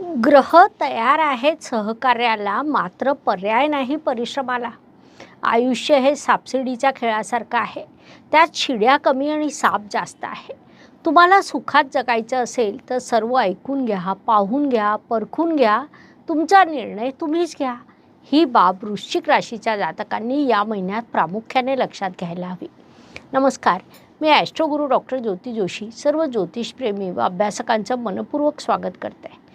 ग्रह तयार आहेत सहकार्याला मात्र पर्याय नाही परिश्रमाला. आयुष्य हे सापशिडीच्या खेळासारखं आहे. त्यात शिड्या कमी आणि साप जास्त आहे. तुम्हाला सुखात जगायचं असेल तर सर्व ऐकून घ्या पाहून घ्या परखून घ्या. तुमचा निर्णय तुम्हीच घ्या. ही बाब वृश्चिक राशीच्या जातकांनी या महिन्यात प्रामुख्याने लक्षात घ्यायला हवी. नमस्कार. मी ॲस्ट्रोगुरू डॉक्टर ज्योती जोशी सर्व ज्योतिषप्रेमी व अभ्यासकांचं मनपूर्वक स्वागत करते.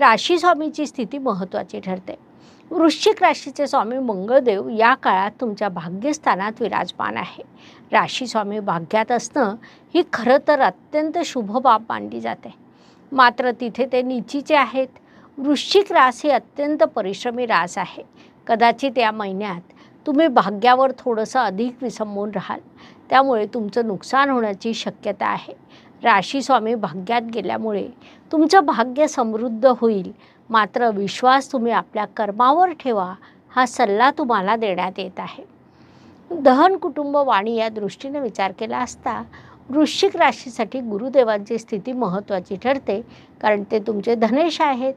राशी स्वामीची स्थिती महत्त्वाची ठरते. वृश्चिक राशीचे स्वामी मंगळदेव या काळात तुमच्या भाग्यस्थानात विराजमान आहे. राशी स्वामी भाग्यात असणं ही खरं तर अत्यंत शुभ बाब मानली जाते. मात्र तिथे ते निचीचे आहेत. वृश्चिक रास ही अत्यंत परिश्रमी रास आहे. कदाचित या महिन्यात तुम्ही भाग्यावर थोडंसं अधिक विसंबून राहाल. त्यामुळे तुमचं नुकसान होण्याची शक्यता आहे. राशी स्वामी भाग्यात गेल्यामुळे तुमचं भाग्य समृद्ध होईल. मात्र विश्वास तुम्ही आपल्या कर्मावर ठेवा हा सल्ला तुम्हाला देण्यात येत आहे. दहन कुटुंब वाणी या दृष्टीने विचार केला असता वृश्चिक राशीसाठी गुरुदेवांची स्थिती महत्त्वाची ठरते कारण ते तुमचे धनेश आहेत.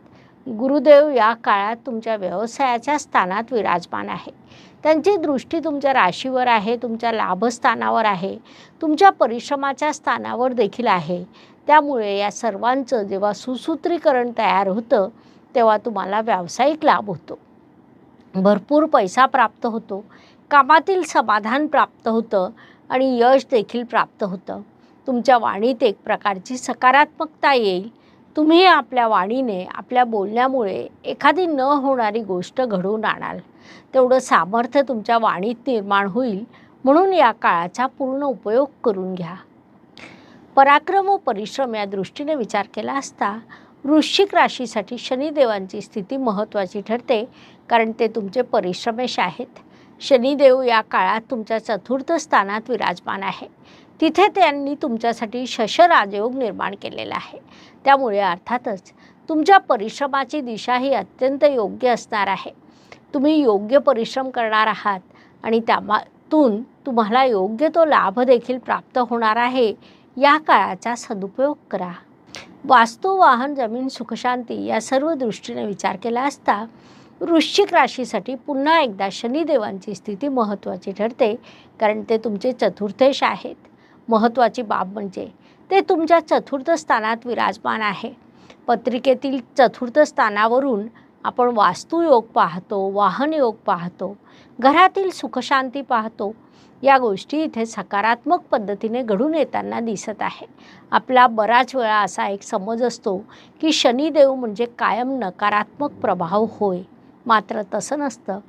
गुरुदेव या काळात तुमच्या व्यवसायाच्या स्थानात विराजमान आहे. त्यांची दृष्टी तुमच्या राशीवर आहे तुमच्या लाभस्थानावर आहे तुमच्या परिश्रमाच्या स्थानावर देखील आहे. त्यामुळे या सर्वांचं जेव्हा सुसूत्रीकरण तयार होतं तेव्हा तुम्हाला व्यावसायिक लाभ होतो. भरपूर पैसा प्राप्त होतो कामातील समाधान प्राप्त होतं आणि यश देखील प्राप्त होतं. तुमच्या वाणीत एक प्रकारची सकारात्मकता येईल तुम्ही आपल्या वाणीने आपल्या बोलण्यामुळे एखादी न होणारी गोष्ट घडवून आणाल. तेवढं सामर्थ्य तुमच्या वाणीत निर्माण होईल म्हणून या काळाचा पूर्ण उपयोग करून घ्या. पराक्रम व परिश्रम या दृष्टीने विचार केला असता वृश्चिक राशीसाठी शनिदेवांची स्थिती महत्त्वाची ठरते कारण ते तुमचे परिश्रमेश आहेत. शनिदेव या काळात तुमच्या चतुर्थ स्थानात विराजमान आहे. तिथे त्यांनी तुमच्यासाठी शश राजयोग निर्माण केलेला आहे. त्यामुळे अर्थातच तुमच्या परिश्रमाची दिशा ही अत्यंत योग्य असणार आहे. तुम्ही योग्य परिश्रम करणार आहात आणि त्यातून तुम्हाला योग्य तो लाभ देखील प्राप्त होणार आहे या काळाचा सदुपयोग करा. वास्तू वाहन जमीन सुखशांती या सर्व दृष्टीने विचार केला असता वृश्चिक राशीसाठी पुन्हा एकदा शनिदेवांची स्थिती महत्त्वाची ठरते कारण ते तुमचे चतुर्थेश आहेत. महत्त्वाची बाब म्हणजे ते तुमच्या चतुर्थ स्थानात विराजमान आहे. पत्रिकेतील चतुर्थ स्थानावरून आपण वास्तुयोग पाहतो वाहनयोग पाहतो घरातील सुखशांती पाहतो या गोष्टी इथे सकारात्मक पद्धतीने घडून येताना दिसत आहे. आपला बराच वेळा असा एक समज असतो की शनिदेव म्हणजे कायम नकारात्मक प्रभाव होय मात्र तसं नसतं.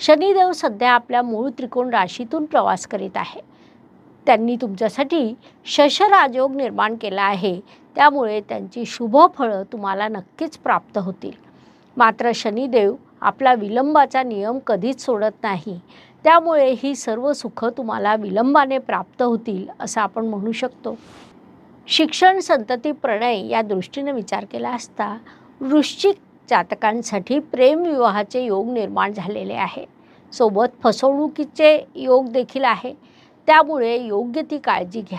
शनिदेव सध्या आपल्या मूळ त्रिकोण राशीतून प्रवास करीत आहे. त्यांनी तुमच्यासाठी शशराजयोग निर्माण केला आहे. त्यामुळे त्यांची शुभ फळं तुम्हाला नक्कीच प्राप्त होतील. मात्र शनिदेव आपला विलंबाचा नियम कधीच सोडत नाही. त्यामुळे ही सर्व सुखं तुम्हाला विलंबाने प्राप्त होतील असं आपण म्हणू शकतो. शिक्षण संतती प्रणय या दृष्टीने विचार केला असता वृश्चिक जातकांसाठी प्रेमविवाहाचे योग निर्माण झालेले आहे. सोबत फसवणुकीचे योग देखील आहे. त्यामुळे योग्य ती काळजी घ्या.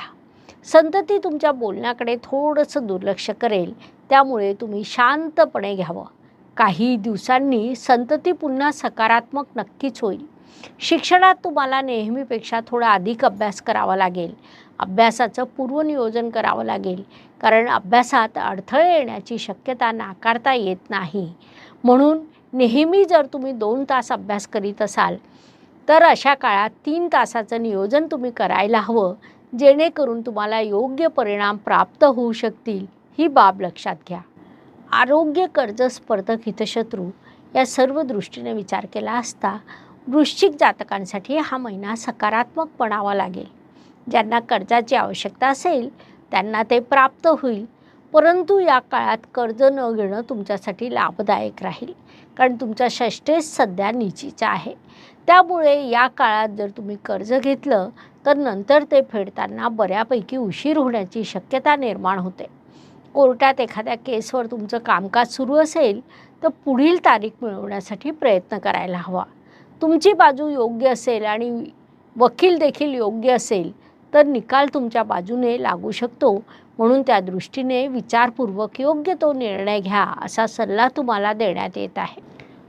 संतती तुमच्या बोलण्याकडे थोडंसं दुर्लक्ष करेल त्यामुळे तुम्ही शांतपणे घ्यावं. काही दिवसांनी संतती पुन्हा सकारात्मक नक्कीच होईल. शिक्षणात तुम्हाला नेहमीपेक्षा थोडा अधिक अभ्यास करावा लागेल. अभ्यासाचं पूर्वनियोजन करावं लागेल कारण अभ्यासात अडथळे येण्याची शक्यता नाकारता येत नाही. म्हणून नेहमी जर तुम्ही दोन तास अभ्यास करीत असाल तर अशा काळात तीन तासाचं नियोजन तुम्ही करायला हवं जेणेकरून तुम्हाला योग्य परिणाम प्राप्त होऊ शकतील ही बाब लक्षात घ्या. आरोग्य कर्ज स्पर्धक हितशत्रू या सर्व दृष्टीने विचार केला असता वृश्चिक जातकांसाठी हा महिना सकारात्मक पणावा लागेल. ज्यांना कर्जाची आवश्यकता असेल त्यांना ते प्राप्त होईल. परंतु या काळात कर्ज न घेणं तुमच्यासाठी लाभदायक राहील. कारण तुमचा षष्टेच सध्या निचीचा आहे. त्यामुळे या काळात जर तुम्ही कर्ज घेतलं तर नंतर ते फेडताना बऱ्यापैकी उशीर होण्याची शक्यता निर्माण होते. कोर्टात एखाद्या केसवर तुमचं कामकाज सुरू असेल तर पुढील तारीख मिळवण्यासाठी प्रयत्न करायला हवा. तुमची बाजू योग्य असेल आणि वकील देखील योग्य असेल तर निकाल तुमच्या बाजूने लागू शकतो. म्हणून त्या दृष्टीने विचारपूर्वक योग्य तो निर्णय घ्या असा सल्ला तुम्हाला देण्यात येत आहे.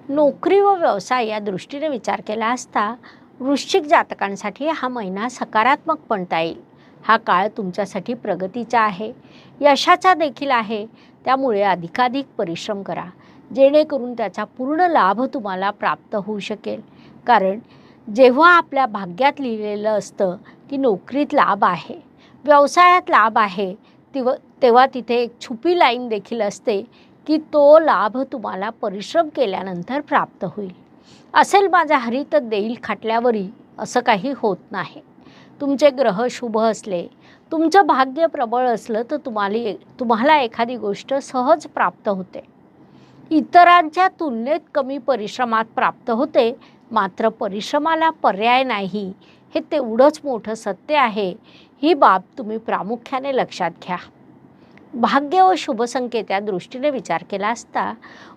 नोकरी व व्यवसाय या दृष्टीने विचार केला असता वृश्चिक जातकांसाठी हा महिना सकारात्मक म्हणता येईल. हा काळ तुमच्यासाठी प्रगतीचा आहे. यशाचा देखील आहे. त्यामुळे अधिकाधिक परिश्रम करा. जेणेकरून त्याचा पूर्ण लाभ तुम्हाला प्राप्त होऊ शकेल. कारण जेव्हा आपल्या भाग्यात लिहिलेलं असतं की नोकरीत लाभ आहे. व्यवसायात लाभ आहे. तिव तेव्हा तिथे एक छुपी लाईन देखील असते की तो लाभ तुम्हाला परिश्रम केल्यानंतर प्राप्त होईल. असेल माझा हरित देईल खाटल्यावरी असं काही होत नाही. तुमचे ग्रह शुभ असले तुमचं भाग्य प्रबळ असलं तर तुम्हाला तुम्हाला एखादी गोष्ट सहज प्राप्त होते. इतरांच्या तुलनेत कमी परिश्रमात प्राप्त होते मात्र परिश्रमाला पर्याय नाही. हे तेवढंच मोठं सत्य आहे. ही बाब तुम्ही प्रामुख्याने लक्षात घ्या. भाग्य व शुभसंकेत या दृष्टीने विचार केला असता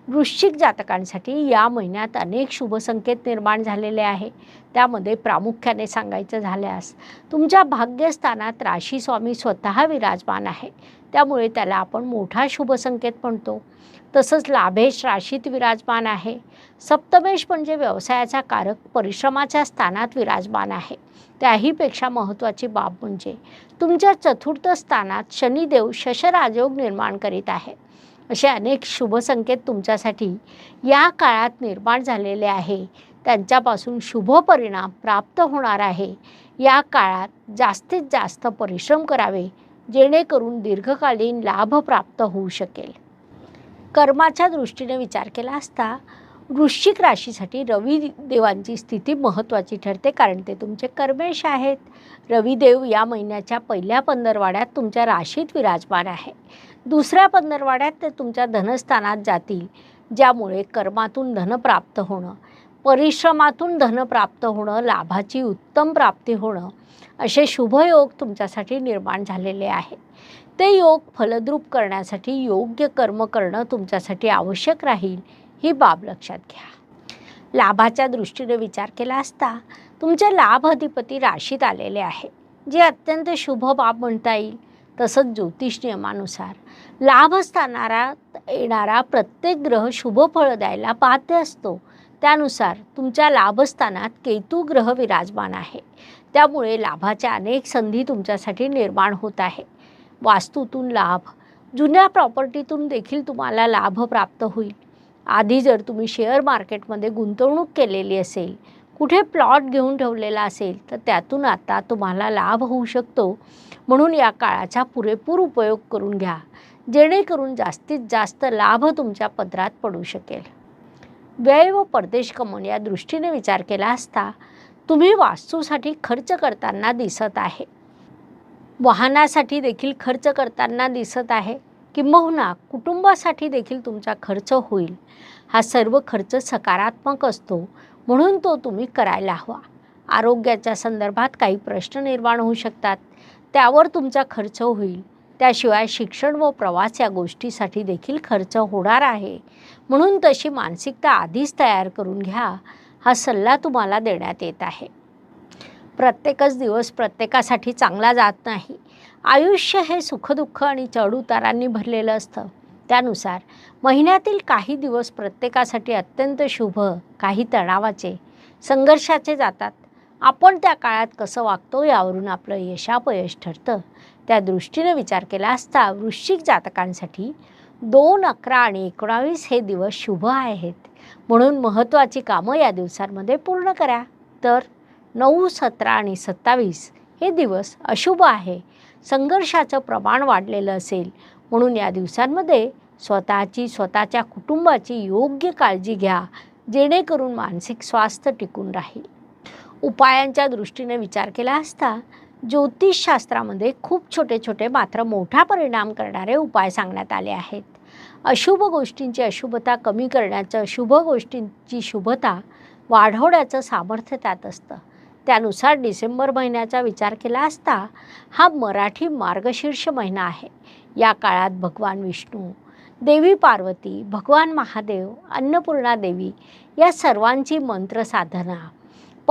वृश्चिक जातकांसाठी या महिन्यात अनेक शुभसंकेत निर्माण झालेले आहे. त्यामध्ये प्रामुख्याने सांगायचं झाल्यास तुमच्या भाग्यस्थानात राशी स्वामी स्वतः विराजमान आहे. त्यामुळे त्याला आपण मोठा शुभसंकेत म्हणतो. तसंच लाभेश राशीत विराजमान आहे. सप्तमेश म्हणजे व्यवसायाचा कारक परिश्रमाच्या स्थानात विराजमान आहे. त्याहीपेक्षा महत्त्वाची बाब म्हणजे तुमच्या चतुर्थ स्थानात शनिदेव शशराजयोग निर्माण करीत आहे. असे अनेक शुभसंकेत तुमच्यासाठी या काळात निर्माण झालेले आहे. त्यांच्यापासून शुभ परिणाम प्राप्त होणार आहे. या काळात जास्तीत जास्त परिश्रम करावे जेणेकरून दीर्घकालीन लाभ प्राप्त होऊ शकेल. कर्माच्या दृष्टीने विचार केला असता वृश्चिक राशीसाठी रवी देवांची स्थिती महत्त्वाची ठरते कारण ते तुमचे कर्मेश आहेत. रविदेव या महिन्याच्या पहिल्या पंधरवाड्यात तुमच्या राशीत विराजमान आहे. दुसऱ्या पंधरवाड्यात ते तुमच्या धनस्थानात जातील ज्यामुळे कर्मातून धन प्राप्त होणं परिश्रमातून धन प्राप्त होणं लाभाची उत्तम प्राप्ती होणं असे शुभयोग तुमच्यासाठी निर्माण झालेले आहे ते योग फलद्रूप करण्यासाठी योग्य कर्म करणं तुमच्यासाठी आवश्यक राहील ही बाब लक्षात घ्या. लाभाच्या दृष्टीने विचार केला असता तुमचे लाभ अधिपती राशीत आलेले आहे. जे अत्यंत शुभ बाब म्हणता येईल तसंच ज्योतिष नियमानुसार. लाभ असताना येणारा प्रत्येक ग्रह शुभ फळ द्यायला बाध्य असतो. त्यानुसार तुमच्या लाभस्थानात केतू ग्रह विराजमान आहे. त्यामुळे लाभाच्या अनेक संधी तुमच्यासाठी निर्माण होत आहे. वास्तूतून लाभ. जुन्या प्रॉपर्टीतून देखील तुम्हाला लाभ प्राप्त होईल. आधी जर तुम्ही शेअर मार्केटमध्ये गुंतवणूक केलेली असेल कुठे प्लॉट घेऊन ठेवलेला असेल तर त्यातून आता तुम्हाला लाभ होऊ शकतो. म्हणून या काळाचा पुरेपूर उपयोग करून घ्या. जेणेकरून जास्तीत जास्त लाभ तुमच्या पदरात पडू शकेल. वेळ व परदेश कमवून या दृष्टीने विचार केला असता तुम्ही वास्तूसाठी खर्च करताना दिसत आहे. वाहनासाठी देखील खर्च करताना दिसत आहे किंबहुना कुटुंबासाठी देखील तुमचा खर्च होईल. हा सर्व खर्च सकारात्मक असतो म्हणून तो तुम्ही करायला हवा. आरोग्याच्या संदर्भात काही प्रश्न निर्माण होऊ शकतात. त्यावर तुमचा खर्च होईल. त्याशिवाय शिक्षण व प्रवास या गोष्टीसाठी देखील खर्च होणार आहे. म्हणून तशी मानसिकता आधीच तयार करून घ्या हा सल्ला तुम्हाला देण्यात येत आहे. प्रत्येकच दिवस प्रत्येकासाठी चांगला जात नाही. आयुष्य हे सुखदुःख आणि चढउतारांनी भरलेलं असतं. त्यानुसार महिन्यातील काही दिवस प्रत्येकासाठी अत्यंत शुभ काही तणावाचे संघर्षाचे जातात. आपण त्या काळात कसं वागतो यावरून आपलं यशापयश ठरतं. त्या दृष्टीनं विचार केला असता वृश्चिक जातकांसाठी दोन अकरा आणि एकोणावीस हे दिवस शुभ आहेत. म्हणून महत्त्वाची कामं या दिवसांमध्ये पूर्ण करा. तर नऊ सतरा आणि सत्तावीस हे दिवस अशुभ आहे. संघर्षाचं प्रमाण वाढलेलं असेल. म्हणून या दिवसांमध्ये स्वतःची स्वतःच्या कुटुंबाची योग्य काळजी घ्या. जेणेकरून मानसिक स्वास्थ्य टिकून राहील. उपायांच्या दृष्टीने विचार केला असता ज्योतिषशास्त्रामध्ये खूप छोटे छोटे मात्र मोठा परिणाम करणारे उपाय सांगण्यात आले आहेत. अशुभ गोष्टींची अशुभता कमी करण्याचं शुभ गोष्टींची शुभता वाढवण्याचं सामर्थ्य त्यात असतं. त्यानुसार डिसेंबर महिन्याचा विचार केला असता हा मराठी मार्गशीर्ष महिना आहे. या काळात भगवान विष्णू देवी पार्वती भगवान महादेव अन्नपूर्णा देवी या सर्वांची मंत्र साधना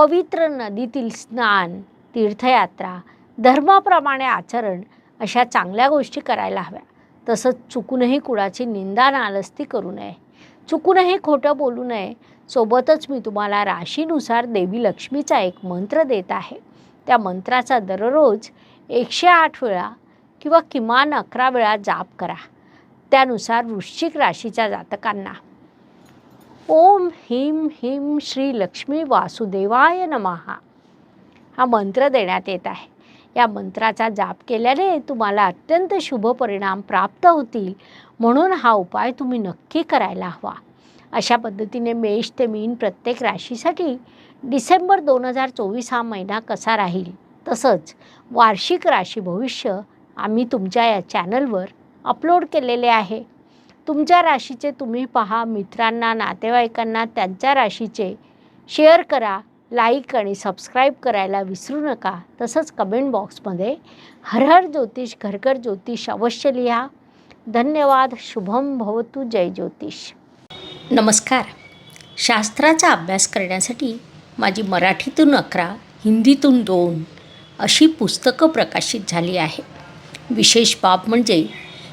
पवित्र नदीतील स्नान तीर्थयात्रा धर्माप्रमाणे आचरण अशा चांगल्या गोष्टी करायला हव्या. तसंच चुकूनही कुणाची निंदा नालस्ती करू नये. चुकूनही खोटं बोलू नये. सोबतच मी तुम्हाला राशीनुसार देवी लक्ष्मीचा एक मंत्र देत आहे. त्या मंत्राचा दररोज एकशे आठ वेळा किंवा किमान अकरा वेळा जाप करा. त्यानुसार वृश्चिक राशीच्या जातकांना ओम ह्रीम ह्रीम श्री लक्ष्मी वासुदेवाय नमहा हा मंत्र देण्यात येत आहे. या मंत्राचा जाप केल्याने तुम्हाला अत्यंत शुभ परिणाम प्राप्त होतील. म्हणून हा उपाय तुम्ही नक्की करायला हवा. अशा पद्धतीने मेष ते मीन प्रत्येक राशीसाठी डिसेंबर दोन हजार चोवीस हा महिना कसा राहील? तसंच वार्षिक राशी भविष्य आम्ही तुमच्या या चॅनलवर अपलोड केलेले आहे. तुमच्या राशीचे तुम्ही पहा मित्रांना नातेवाईकांना त्यांच्या राशीचे शेअर करा लाईक आणि सबस्क्राईब करायला विसरू नका. तसंच कमेंट बॉक्समध्ये हर हर ज्योतिष घरघर ज्योतिष अवश्य लिहा. धन्यवाद शुभम भवतु जय ज्योतिष. नमस्कार. शास्त्राचा अभ्यास करण्यासाठी माझी मराठीतून अकरा हिंदीतून दोन अशी पुस्तकं प्रकाशित झाली आहे. विशेष बाब म्हणजे